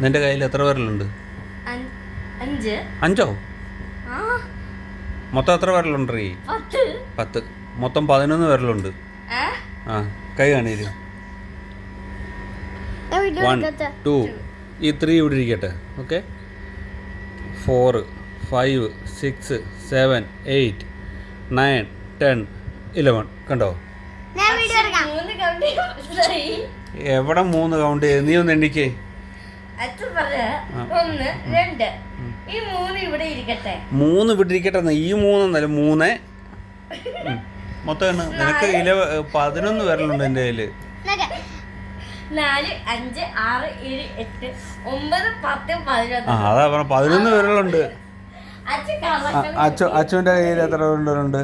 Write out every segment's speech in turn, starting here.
നിന്റെ കയ്യിൽ എത്ര വിരലുണ്ട്? അഞ്ച്- അഞ്ച്. അഞ്ചോ? ആ. മൊത്തം എത്ര വിരലുണ്ട് റീ? പത്ത്. മൊത്തം പതിനൊന്ന് വിരലുണ്ട്. ആ കൈ കാണിയിരു വൺ ടു ഈ ത്രീ ഇവിടെ ഇരിക്കട്ടെ. Okay four five six seven eight nine ten eleven കണ്ടോ? ഞാൻ വീഡിയോ എടുക്കാം. മൂന്ന് കൗണ്ട് മനസ്സിലായി എവിടെ മൂന്ന് കൗണ്ട് ചെയ്ത്? നീ ഒന്ന് എണ്ണിക്കേ. അച്ഛൻ പറഞ്ഞ ആ. ഒന്ന് രണ്ട്. ഈ മൂന്ന് ഇവിടെ ഇരിക്കട്ടെ. മൂന്ന് ഇവിടെ ഇരിക്കട്ടെ. ഈ മൂന്നെന്നല്ല മൂന്ന്. മൊത്തം നിനക്ക് ഇല പതിനൊന്ന് വിരലുണ്ട് എന്റെ കയ്യിൽ. നാല് അഞ്ച് ആറ് ഏഴ് എട്ട് ഒമ്പത് പത്ത് ആ പതിനൊന്ന് അതാ പറഞ്ഞ. പതിനൊന്ന് വിരലുണ്ട്. അച്ഛൻ ആ, കള്ളക്കളി അച്ചു അച്ചുവിന്റെ കയ്യിൽ എത്ര വിരലുണ്ട്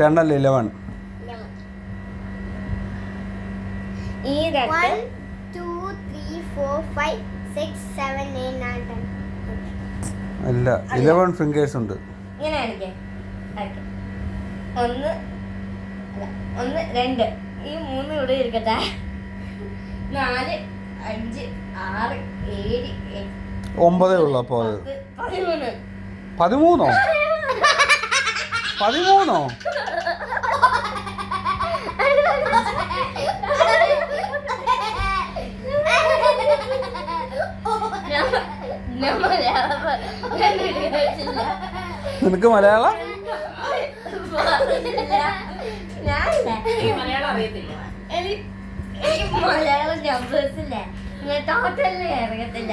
ടെണ്ണല്ലേ ഇലവൺ അല്ല ഇലവൻ. ഈ അല്ല ഇലവൻ ഫിംഗേഴ്സ് ഉണ്ട്. ഇങ്ങനെ കാണിക്കേ ഒന്ന് ഒന്ന് രണ്ട്. ഈ മൂന്ന് ഇവിടെ ഇരിക്കട്ടെ. നാല് അഞ്ച് ആറ് ഏഴ് ഒമ്പതേ ഉള്ളൂ അപ്പോൾ അത്. പതിമൂന്ന്. പതിമൂന്നോ? പതിമൂന്നോ? ഞാൻ മലയാളം നിനക്ക് മലയാളം? അറിയത്തില്ല. എനിക്ക് മലയാളം നമ്പേഴ്സ് ഇല്ലേ. ടോട്ടലിൽ ഇറങ്ങത്തില്ല